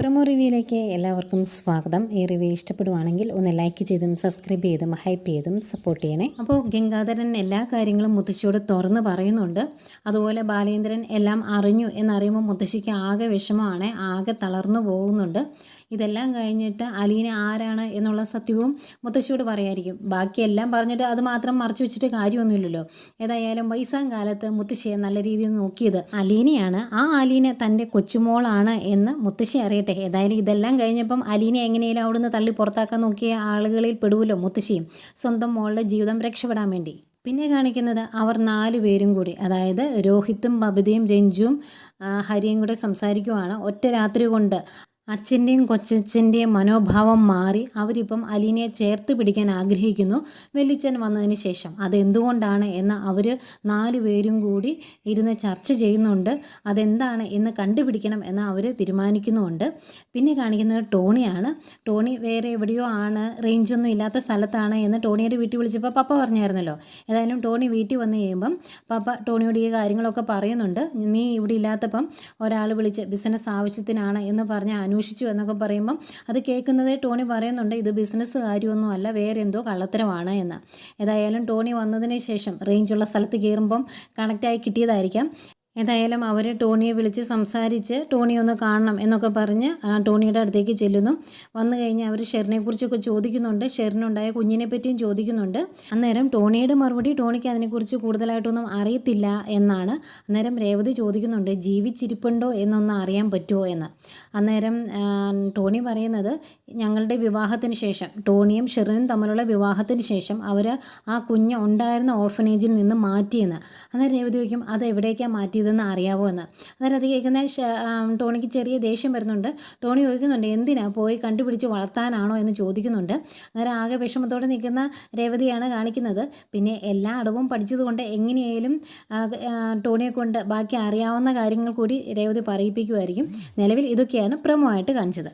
Promo റിവ്യൂയിലേക്ക് എല്ലാവർക്കും സ്വാഗതം. ഈ റിവ്യൂ ഇഷ്ടപ്പെടുവാണെങ്കിൽ ഒന്ന് ലൈക്ക് ചെയ്തും സബ്സ്ക്രൈബ് ചെയ്തും ഹൈപ്പ് ചെയ്തും സപ്പോർട്ട് ചെയ്യണേ. അപ്പോൾ ഗംഗാധരൻ എല്ലാ കാര്യങ്ങളും മുത്തശ്ശിയോട് തുറന്ന് പറയുന്നുണ്ട്. അതുപോലെ ബാലേന്ദ്രൻ എല്ലാം അറിഞ്ഞു എന്നറിയുമ്പോൾ മുത്തശ്ശിക്ക് ആകെ വിഷമമാണ് ആകെ തളർന്നു പോകുന്നുണ്ട്. ഇതെല്ലാം കഴിഞ്ഞിട്ട് അലീന ആരാണ് എന്നുള്ള സത്യവും മുത്തശ്ശിയോട് പറയായിരിക്കും. ബാക്കിയെല്ലാം പറഞ്ഞിട്ട് അത് മാത്രം മറച്ചു വെച്ചിട്ട് കാര്യമൊന്നുമില്ലല്ലോ. ഏതായാലും വയസ്സാം കാലത്ത് മുത്തശ്ശിയെ നല്ല രീതിയിൽ നോക്കിയത് അലീനയാണ്. ആ അലീന തന്റെ കൊച്ചുമോളാണ് എന്ന് മുത്തശ്ശി അറിയട്ടെ. ഏതായാലും ഇതെല്ലാം കഴിഞ്ഞപ്പം അലീന എങ്ങനെയും അവിടുന്ന് തള്ളി പുറത്താക്കാൻ നോക്കിയ ആളുകളിൽ പെടുവല്ലോ മുത്തശ്ശിയും സ്വന്തം മോളുടെ ജീവിതം രക്ഷപ്പെടാൻ വേണ്ടി. പിന്നെ കാണിക്കുന്നത് അവർ നാല് പേരും കൂടി. അതായത് രോഹിത്തും ബബിതയും രഞ്ജുവും ഹരിയും കൂടെ സംസാരിക്കുവാണ് ഒറ്റ രാത്രി കൊണ്ട്. അച്ഛന്റെയും കൊച്ചച്ഛന്റെയും മനോഭാവം മാറി അവരിപ്പം അലീനയെ ചേർത്ത് പിടിക്കാൻ ആഗ്രഹിക്കുന്നു. വെല്ലിച്ചൻ വന്നതിന് ശേഷം അതെന്തുകൊണ്ടാണ് എന്ന് അവർ നാലു പേരും കൂടി ഇരുന്ന് ചർച്ച ചെയ്യുന്നുണ്ട്. അതെന്താണ് എന്ന് കണ്ടുപിടിക്കണം എന്ന് അവർ തീരുമാനിക്കുന്നുമുണ്ട്. പിന്നെ കാണിക്കുന്നത് ടോണിയാണ്. ടോണി വേറെ എവിടെയോ ആണ്. റേഞ്ചൊന്നും ഇല്ലാത്ത സ്ഥലത്താണ് എന്ന് ടോണിയുടെ വീട്ടിൽ വിളിച്ചപ്പോൾ പപ്പ പറഞ്ഞായിരുന്നല്ലോ. ഏതായാലും ടോണി വീട്ടിൽ വന്നു കഴിയുമ്പം പപ്പ ടോണിയോട് ഈ കാര്യങ്ങളൊക്കെ പറയുന്നുണ്ട്. നീ ഇവിടെ ഇല്ലാത്തപ്പം ഒരാൾ വിളിച്ച് ബിസിനസ് ആവശ്യത്തിനാണ് എന്ന് പറഞ്ഞ് അന്വേഷിച്ചു എന്നൊക്കെ പറയുമ്പം അത് കേൾക്കുന്നതേ ടോണി പറയുന്നുണ്ട് ഇത് ബിസിനസ് കാര്യമൊന്നും അല്ല വേറെ എന്തോ കള്ളത്തരമാണ് എന്ന്. ഏതായാലും ടോണി വന്നതിന് ശേഷം റേഞ്ചുള്ള സ്ഥലത്ത് കയറുമ്പം കണക്റ്റായി കിട്ടിയതായിരിക്കാം. ഏതായാലും അവർ ടോണിയെ വിളിച്ച് സംസാരിച്ച് ടോണി ഒന്ന് കാണണം എന്നൊക്കെ പറഞ്ഞ് ടോണിയുടെ അടുത്തേക്ക് ചെല്ലുന്നു. വന്നു കഴിഞ്ഞ് അവർ ഷെറിനെ കുറിച്ചൊക്കെ ചോദിക്കുന്നുണ്ട്. ഷെറിനുണ്ടായ കുഞ്ഞിനെ പറ്റിയും ചോദിക്കുന്നുണ്ട്. അന്നേരം ടോണിയുടെ മറുപടി ടോണിക്ക് അതിനെക്കുറിച്ച് കൂടുതലായിട്ടൊന്നും അറിയത്തില്ല എന്നാണ് അന്നേരം രേവതി ചോദിക്കുന്നുണ്ട്. ജീവിച്ചിരിപ്പുണ്ടോ എന്നൊന്ന് അറിയാൻ പറ്റുമോ എന്ന്. അന്നേരം ടോണി പറയുന്നത് ഞങ്ങളുടെ വിവാഹത്തിന് ശേഷം ടോണിയും ഷെറിനും തമ്മിലുള്ള വിവാഹത്തിന് ശേഷം അവർ ആ കുഞ്ഞ് ഉണ്ടായിരുന്ന ഓർഫനേജിൽ നിന്ന് മാറ്റിയെന്ന്. അന്നേരം രേവതി ചോദിക്കും അത് എവിടേക്കാണ് മാറ്റിയതെന്ന് അറിയാവോ എന്ന്. അന്നേരം അത് കേൾക്കുന്ന ടോണിക്ക് ചെറിയ ദേഷ്യം വരുന്നുണ്ട്. ടോണി ചോദിക്കുന്നുണ്ട് എന്തിനാ പോയി കണ്ടുപിടിച്ച് വളർത്താനാണോ എന്ന് ചോദിക്കുന്നുണ്ട്. അന്നേരം ആകെ വിഷമത്തോടെ നിൽക്കുന്ന രേവതിയാണ് കാണിക്കുന്നത്. പിന്നെ എല്ലാ അടവും പഠിച്ചതുകൊണ്ട് എങ്ങനെയായാലും ടോണിയെ കൊണ്ട് ബാക്കി അറിയാവുന്ന കാര്യങ്ങൾ കൂടി രേവതി പറയിപ്പിക്കുമായിരിക്കും നിലവിൽ ഇതൊക്കെയാണ് പ്രമോ ആയിട്ട് കാണിച്ചത്.